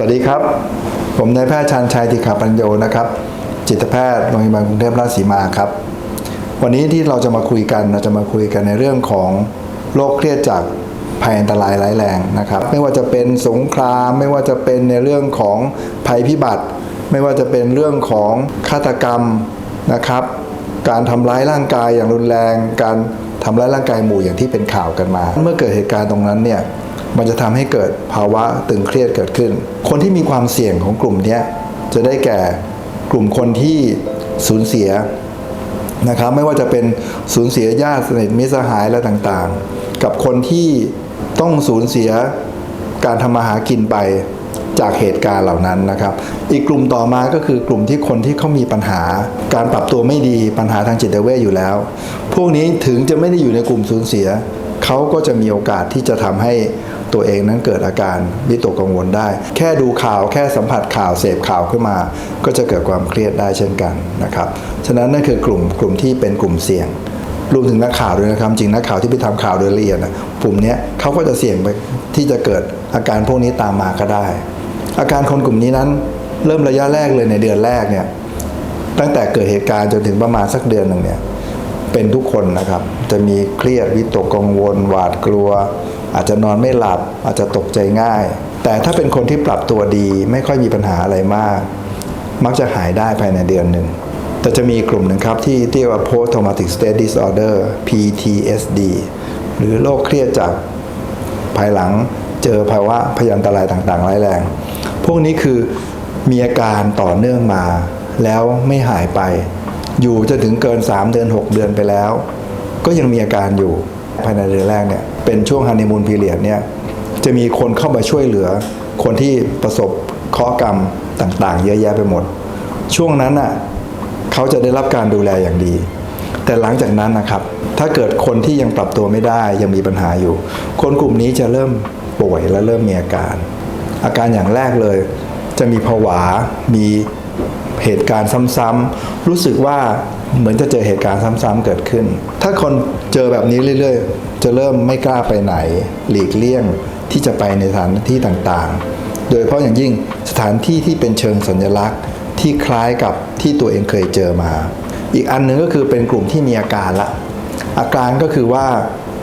สวัสดีครับ ผมนายแพทย์ชันชัยติขาปัญโยนะครับ จิตแพทย์โรงพยาบาลกรุงเทพราชสีมาครับ วันนี้ที่เราจะมาคุยกันเราจะมาคุยกันในเรื่องของโรคเครียดจากภัยอันตรายร้ายแรงนะครับ ไม่ว่าจะเป็นสงคราม ไม่ว่าจะเป็นในเรื่องของภัยพิบัติ ไม่ว่าจะเป็นเรื่องของฆาตกรรมนะครับ การทำร้ายร่างกายอย่างรุนแรง การทำร้ายร่างกายหมู่อย่างที่เป็นข่าวกันมา เมื่อเกิดเหตุการณ์ตรงนั้นเนี่ย มันจะทำให้เกิดภาวะตึงเครียดเกิดขึ้น คนที่มีความเสี่ยงของกลุ่มนี้จะได้แก่กลุ่มคนที่สูญเสียนะครับไม่ว่าจะเป็นสูญเสียญาติสนิทมิตรสหายและต่างๆ กับคนที่ต้องสูญเสียการทำมาหากินไปจากเหตุการณ์เหล่านั้นนะครับ อีกกลุ่มต่อมาก็คือกลุ่มที่คนที่เขามีปัญหา การปรับตัวไม่ดีปัญหาทางจิตเวชอยู่แล้ว พวกนี้ถึงจะไม่ได้อยู่ในกลุ่มสูญเสีย เขาก็จะมีโอกาสที่จะทำให้ ตัวเองนั้นเกิดอาการวิตกกังวลได้ แค่ดูข่าวแค่สัมผัสข่าวเสพข่าวขึ้นมา ก็จะเกิดความเครียดได้เช่นกันนะครับฉะนั้นนั่นคือกลุ่มกลุ่มที่เป็นกลุ่มเสี่ยงรวมถึงนักข่าวด้วยนะครับ จริงนักข่าวที่ไปทำข่าวโดยละเอียดนะกลุ่มนี้เขาก็จะเสี่ยงไปที่จะเกิดอาการพวกนี้ตามมาก็ได้ อาการคนกลุ่มนี้นั้นเริ่มระยะแรกเลยในเดือนแรกเนี่ยตั้งแต่เกิดเหตุการณ์จนถึงประมาณสักเดือนหนึ่งเนี่ยเป็นทุกคนนะครับ จะมีเครียดวิตกกังวล หวาดกลัว อาจจะนอนไม่หลับ อาจจะตกใจง่าย แต่ถ้าเป็นคนที่ปรับตัวดีไม่ค่อยมีปัญหาอะไรมาก มักจะหายได้ภายในเดือนหนึ่ง แต่จะมีกลุ่มหนึ่งครับที่เรียกว่า post traumatic stress disorder PTSD หรือโรคเครียดจากภายหลังเจอภาวะพยันตรายต่างๆ ร้ายแรง พวกนี้คือมีอาการต่อเนื่องมา แล้วไม่หายไป อยู่จะถึงเกิน 3 เดือน 6 เดือนไปแล้ว ก็ยังมีอาการอยู่ ภายในเดือนแรกเนี่ยเป็นช่วงฮันนีมูนพีเรียดเนี่ยจะมีคนเข้ามาช่วยเหลือ คนที่ประสบเคราะห์กรรมต่างๆ เยอะแยะไปหมด ช่วงนั้นน่ะเขาจะได้รับการดูแลอย่างดี แต่หลังจากนั้นนะครับ ถ้าเกิดคนที่ยังปรับตัวไม่ได้ยังมีปัญหาอยู่ คนกลุ่มนี้จะเริ่มป่วยและเริ่มมีอาการ อาการอย่างแรกเลย จะมีผวามี เหตุการณ์ซ้ำๆรู้สึกว่าเหมือนจะเจอเหตุการณ์ซ้ำๆเกิดขึ้น ถ้าคนเจอแบบนี้เรื่อยๆ จะเริ่มไม่กล้าไปไหน หลีกเลี่ยงที่จะไปในสถานที่ต่างๆ โดยเฉพาะอย่างยิ่งสถานที่ที่เป็นเชิงสัญลักษณ์ที่คล้ายกับที่ตัวเองเคยเจอมา อีกอันหนึ่งก็คือเป็นกลุ่มที่มีอาการละ อาการก็คือว่า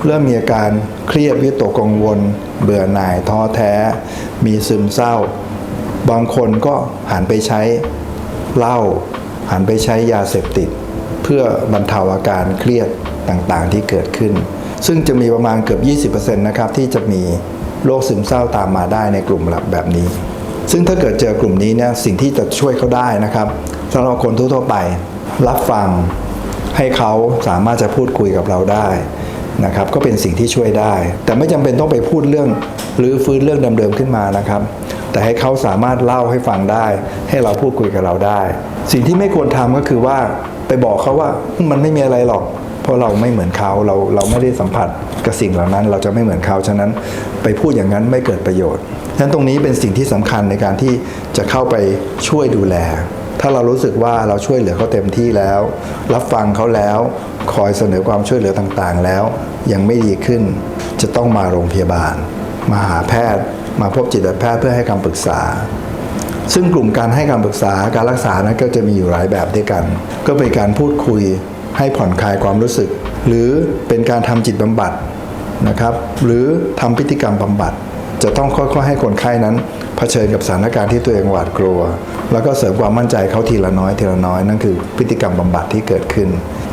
เริ่มมีอาการเครียดวิตกกังวล เบื่อหน่ายท้อแท้ มีซึมเศร้า บางคนก็หันไปใช้ เหล้าหันไปใช้ยาเสพติด เพื่อบรรเทาอาการเครียดต่างๆที่เกิดขึ้น ซึ่งจะมีประมาณเกือบ 20%นะครับที่จะมีโรคซึมเศร้าตามมาได้ในกลุ่มแบบนี้ ซึ่งถ้าเกิดเจอกลุ่มนี้เนี่ยสิ่งที่จะช่วยเขาได้นะครับสำหรับคนทั่วๆไปรับฟังให้เขาสามารถจะพูดคุยกับเราได้นะครับก็เป็นสิ่งที่ช่วยได้ แต่ไม่จำเป็นต้องไปพูดเรื่องหรือฟื้นเรื่องเดิมๆขึ้นมานะครับ แต่ให้เขาสามารถเล่าให้ฟังได้ ให้เราพูดคุยกับเราได้ สิ่งที่ไม่ควรทำก็คือว่าไปบอกเขาว่ามันไม่มีอะไรหรอก เพราะเราไม่เหมือนเขาเราเราไม่ได้สัมผัสกับสิ่งเหล่านั้น เราจะไม่เหมือนเขาฉะนั้นไปพูดอย่างนั้นไม่เกิดประโยชน์ฉะนั้นตรงนี้เป็นสิ่งที่สำคัญในการที่จะเข้าไปช่วยดูแล ถ้าเรารู้สึกว่าเราช่วยเหลือเขาเต็มที่แล้ว รับฟังเขาแล้ว คอยเสนอความช่วยเหลือต่างๆแล้ว ยังไม่ดีขึ้น จะต้องมาโรงพยาบาล มาหาแพทย์ มาพบจิตแพทย์เพื่อให้คำปรึกษา ซึ่งกลุ่มการให้คำปรึกษาการรักษานั้นก็จะมีอยู่หลายแบบด้วยกัน ก็เป็นการพูดคุยให้ผ่อนคลายความรู้สึก หรือเป็นการทำจิตบำบัดนะครับ หรือทำพฤติกรรมบำบัด จะต้องค่อยๆให้คนไข้นั้นเผชิญกับสถานการณ์ที่ตัวเองหวาดกลัว แล้วก็เสริมความมั่นใจเขาทีละน้อยทีละน้อยนั่นคือพฤติกรรมบำบัดที่เกิดขึ้น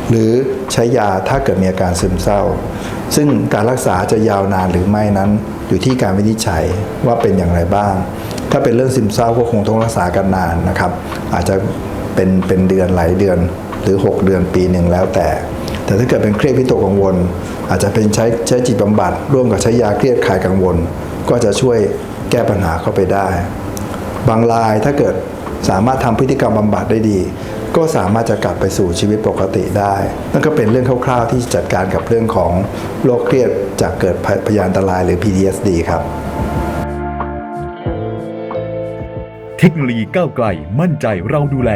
หรือใช้ยาถ้าเกิดมีอาการซึมเศร้า ซึ่งการรักษาจะยาวนานหรือไม่นั้น อยู่ที่การวินิจฉัยว่าเป็นอย่างไรบ้าง ถ้าเป็นเรื่องซึมเศร้าก็คงต้องรักษากันนานนะครับ อาจจะเป็นเป็นเดือนหลายเดือนหรือ 6 เดือนปีหนึ่งแล้วแต่ แต่ถ้าเกิดเป็นเครียดวิตกกังวล อาจจะเป็นใช้ใช้จิตบำบัดร่วมกับใช้ยาเครียดคลายกังวล ก็จะช่วยแก้ปัญหาเข้าไปได้ บางรายถ้าเกิดสามารถทำพฤติกรรมบำบัดได้ดี ก็สามารถจะกลับไปสู่ชีวิตปกติได้ นั่นก็เป็นเรื่องคร่าวๆที่จัดการกับเรื่องของโรคเครียดจากเกิดพยานอันตรายหรือ PTSD ครับ เทคโนโลยีก้าวไกลมั่นใจเราดูแล